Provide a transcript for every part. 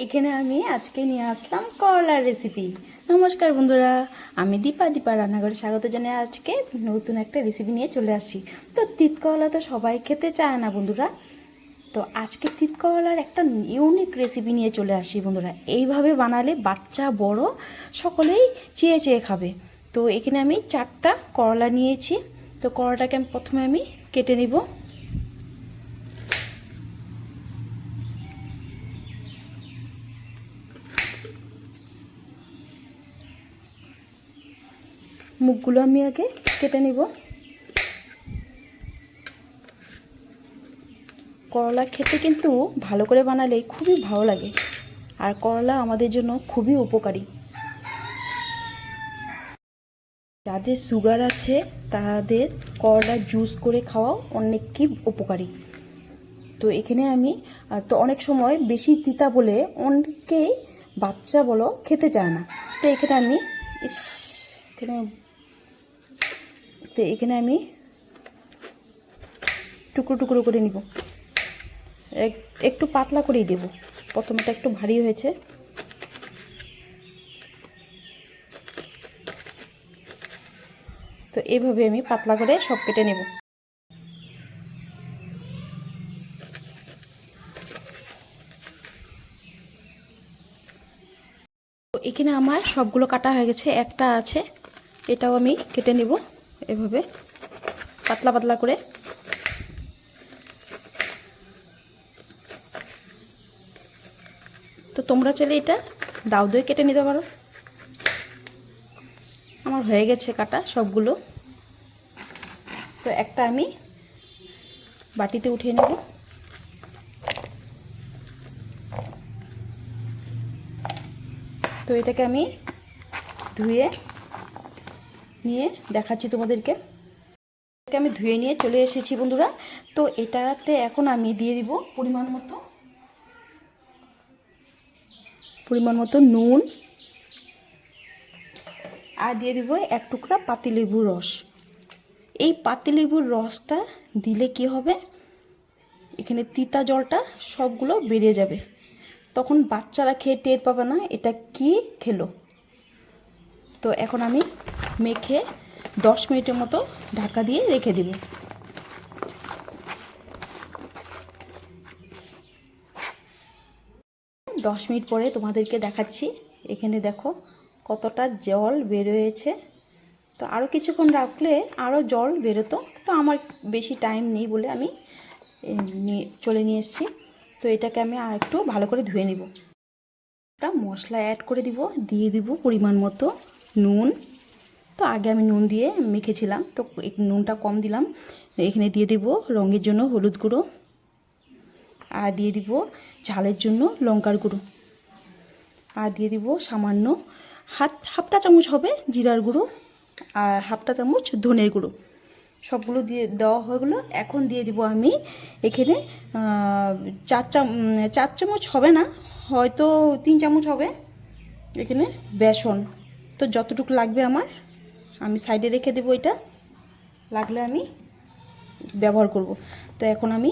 এখানে আমি আজকে নিয়ে আসলাম করলার রেসিপি নমস্কার বন্ধুরা, আমি দীপা। দীপা রান্নাঘরে স্বাগত জানাই আজকে নতুন একটা রেসিপি নিয়ে চলে আসছি। তো তিত করলা তো সবাই খেতে চায় না বন্ধুরা। তো আজকে তিত করলার একটা ইউনিক রেসিপি নিয়ে চলে আসি বন্ধুরা। এইভাবে বানালে বাচ্চা বড় সকলেই চেয়ে চেয়ে খাবে। তো এখানে আমি চারটা করলা নিয়েছি। তো করলাটাকে আমি প্রথমে আমি কেটে নিব। মুখগুলো আমি আগে কেটে নিব। করলা খেতে কিন্তু ভালো করে বানালে খুবই ভালো লাগে। আর করলা আমাদের জন্য খুবই উপকারী। যাদের সুগার আছে, তাদের করলা জুস করে খাওয়া অনেকই উপকারী। তো এখানে আমি তো অনেক সময় বেশি তিতা বলে অনেকেই বাচ্চা বলো খেতে চায় না। তো এখানে আমি এখানে তো এখানে আমি টুকরো টুকরো করে নিব। এক- একটু পাতলা করেই দেব। প্রথমেটা একটু ভারী হয়েছে। তো এইভাবে আমি পাতলা করে সব কেটে নেব। এখানে আমার সবগুলো কাটা হয়ে গেছে। একটা আছে, এটাও আমি কেটে নেব। এভাবে পাতলা পাতলা করে। তো তোমরা চাইলে এটা দাও দই কেটে নিতে পারো। আমার হয়ে গেছে কাটা সবগুলো। তো একটা আমি বাটিতে উঠিয়ে নেব। তো এটাকে আমি ধুয়ে নিয়ে দেখাচ্ছি তোমাদেরকে। এটাকে আমি ধুয়ে নিয়ে চলে এসেছি বন্ধুরা। তো এটাতে এখন আমি দিয়ে দিব পরিমাণ মতো পরিমাণ মতো নুন। আর দিয়ে দিব এক টুকরা পাতিলেবুর রস। এই পাতিলেবুর রসটা দিলে কি হবে? এখানে তিতা জলটা সবগুলো বেরিয়ে যাবে। তখন বাচ্চারা খেয়ে টের পাবে না এটা কি খেলো। তো এখন আমি মেখে দশ মিনিটের মতো ঢাকা দিয়ে রেখে দেব। দশ মিনিট পরে তোমাদেরকে দেখাচ্ছি। এখানে দেখো কতটা জল বেরোয়েছে। তো আরও কিছুক্ষণ রাখলে আরও জল বেরোতো। তো আমার বেশি টাইম নেই বলে আমি চলে নিয়ে এসেছি। তো এটাকে আমি আর একটু ভালো করে ধুয়ে নিব। একটা মশলা অ্যাড করে দিব, দিয়ে দিব পরিমাণ মতো নুন। তো আগে আমি নুন দিয়ে মেখেছিলাম, তো নুনটা কম দিলাম। এখানে দিয়ে দিব রঙের জন্য হলুদ গুঁড়ো আর দিয়ে দিব ঝালের জন্য লঙ্কার গুঁড়ো। আর দিয়ে দিব সামান্য হাত, হাফটা চামচ হবে জিরার গুঁড়ো আর হাফটা চামচ ধনের গুঁড়ো। সবগুলো দিয়ে দেওয়া হয়ে গেলো। এখন দিয়ে দিব আমি এখানে চার চাম, চার চামচ হবে না, হয়তো তিন চামচ হবে এখানে বেসন। তো যতটুকু লাগবে আমার আমি সাইডে রেখে দেবো এটা। লাগলে আমি ব্যবহার করব। তো এখন আমি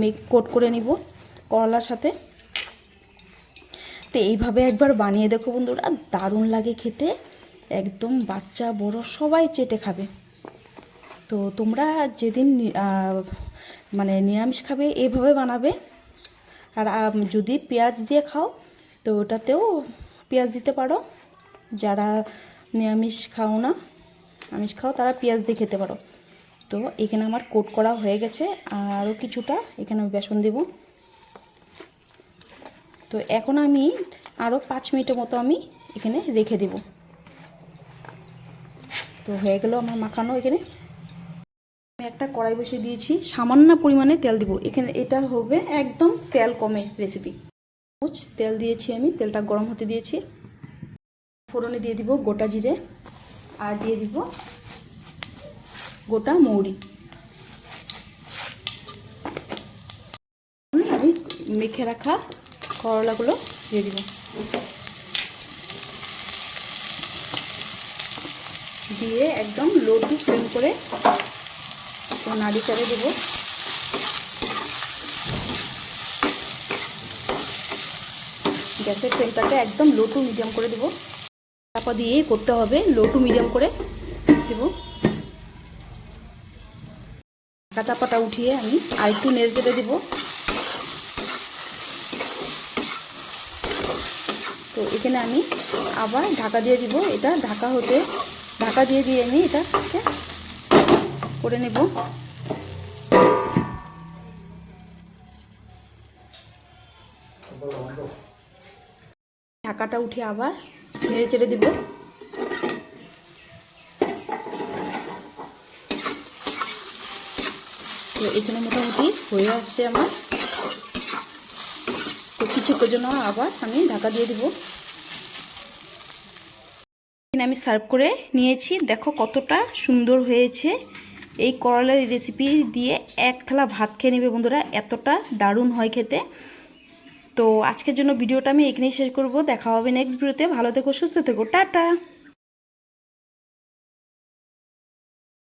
মেক, কোট করে নিব করলার সাথে। তো এইভাবে একবার বানিয়ে দেখো বন্ধুরা, দারুণ লাগে খেতে। একদম বাচ্চা, বড়, সবাই চেটে খাবে। তো তোমরা যেদিন মানে নিরামিষ খাবে এইভাবে বানাবে। আর যদি পেঁয়াজ দিয়ে খাও, তো ওটাতেও পেঁয়াজ দিতে পারো। যারা নিরামিষ খাও না আমিষ খাও, তারা পেঁয়াজ দিয়ে খেতে পারো। তো এখানে আমার কোট করা হয়ে গেছে, আরও কিছুটা এখানে আমি বেসন দেব। তো এখন আমি আরও পাঁচ মিনিটের মতো আমি এখানে রেখে দেব। তো হয়ে গেল আমার মাখানো এখানে। আমি একটা কড়াই বসিয়ে দিয়েছি, সামান্য পরিমাণে তেল দিব। এখানে এটা হবে একদম তেল কমে রেসিপি তেল দিয়েছি আমি, তেলটা গরম হতে দিয়েছি। ফোড়নে দিয়ে দিব গোটা জিরে। আর দিয়ে দিব গোটা মৌরি। আমি মেখে রাখা করলাগুলো দিয়ে দিব। দিয়ে একদম লো টু ফ্লেম করে নাড়ি চাড়ে দেবো। গ্যাসের ফ্লেমটাকে একদম লো টু মিডিয়াম করে দেবো। চাপা দিয়ে করতে হবে লো টু মিডিয়াম করে দেবো। ঢাকা চাপাটা উঠিয়ে আমি আর একটু নেড়ে চেড়ে দেবো। তো এখানে আমি আবার ঢাকা দিয়ে দিব। এটা ঢাকা হতে, ঢাকা দিয়ে দিয়ে আমি এটা করে নেব। ঢাকাটা উঠে আবার নেড়ে চেড়ে দিব। তো এখানে মোটামুটি হয়ে আসছে আমার। তো কিছুক্ষণ জন্য আবার আমি ঢাকা দিয়ে দিব। আমি সার্ভ করে নিয়েছি। দেখো কতটা সুন্দর হয়েছে। এই করলার রেসিপি দিয়ে এক থালা ভাত খেয়ে নেবে বন্ধুরা। এতটা দারুণ হয় খেতে। তো আজকের জন্য ভিডিওটা আমি এখানেই শেষ করব। দেখা হবে নেক্সট ভিডিওতে। ভালো থেকো, সুস্থ থেকো। টাটা!